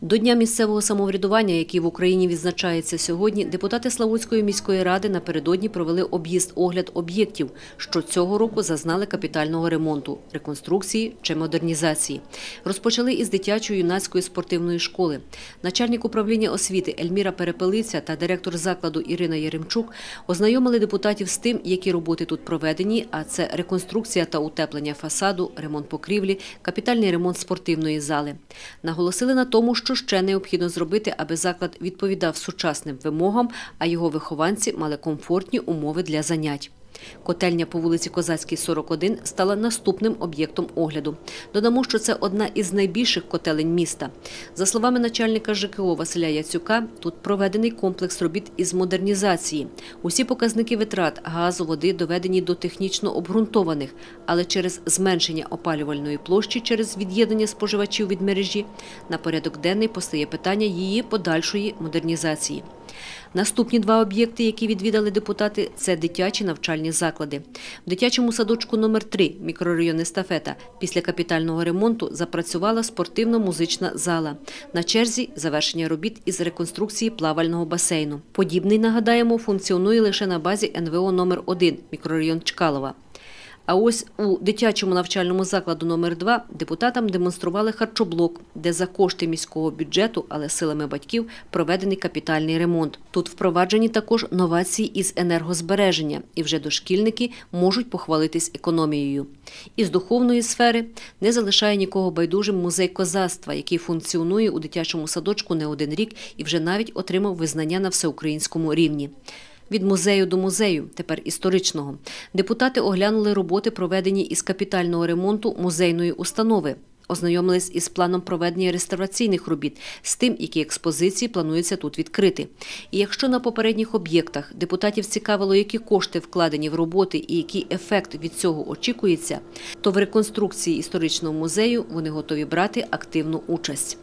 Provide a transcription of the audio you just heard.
До Дня місцевого самоврядування, який в Україні відзначається сьогодні, депутати Славутської міської ради напередодні провели об'їзд-огляд об'єктів, що цього року зазнали капітального ремонту, реконструкції чи модернізації. Розпочали із дитячої юнацької спортивної школи. Начальник управління освіти Ельміра Перепелиця та директор закладу Ірина Яремчук ознайомили депутатів з тим, які роботи тут проведені, а це реконструкція та утеплення фасаду, ремонт покрівлі, капітальний ремонт спортивної зали. Наголосили на тому, що ще необхідно зробити, аби заклад відповідав сучасним вимогам, а його вихованці мали комфортні умови для занять. Котельня по вулиці Козацькій, 41 стала наступним об'єктом огляду. Додамо, що це одна із найбільших котелень міста. За словами начальника ЖКО Василя Яцюка, тут проведений комплекс робіт із модернізації. Усі показники витрат газу, води доведені до технічно обґрунтованих, але через зменшення опалювальної площі через від'єднання споживачів від мережі на порядок денний постає питання її подальшої модернізації. Наступні два об'єкти, які відвідали депутати, це дитячі навчальні заклади. В дитячому садочку номер 3 мікрорайон Естафета після капітального ремонту запрацювала спортивно-музична зала. На черзі завершення робіт із реконструкції плавального басейну. Подібний, нагадаємо, функціонує лише на базі НВО номер 1 мікрорайон Чкалова. А ось у дитячому навчальному закладу номер 2 депутатам демонстрували харчоблок, де за кошти міського бюджету, але силами батьків, проведений капітальний ремонт. Тут впроваджені також новації із енергозбереження, і вже дошкільники можуть похвалитись економією. Із духовної сфери не залишає нікого байдужим музей козацтва, який функціонує у дитячому садочку не один рік і вже навіть отримав визнання на всеукраїнському рівні. Від музею до музею, тепер історичного, депутати оглянули роботи, проведені із капітального ремонту музейної установи. Ознайомились із планом проведення реставраційних робіт, з тим, які експозиції планується тут відкрити. І якщо на попередніх об'єктах депутатів цікавило, які кошти вкладені в роботи і який ефект від цього очікується, то в реконструкції історичного музею вони готові брати активну участь.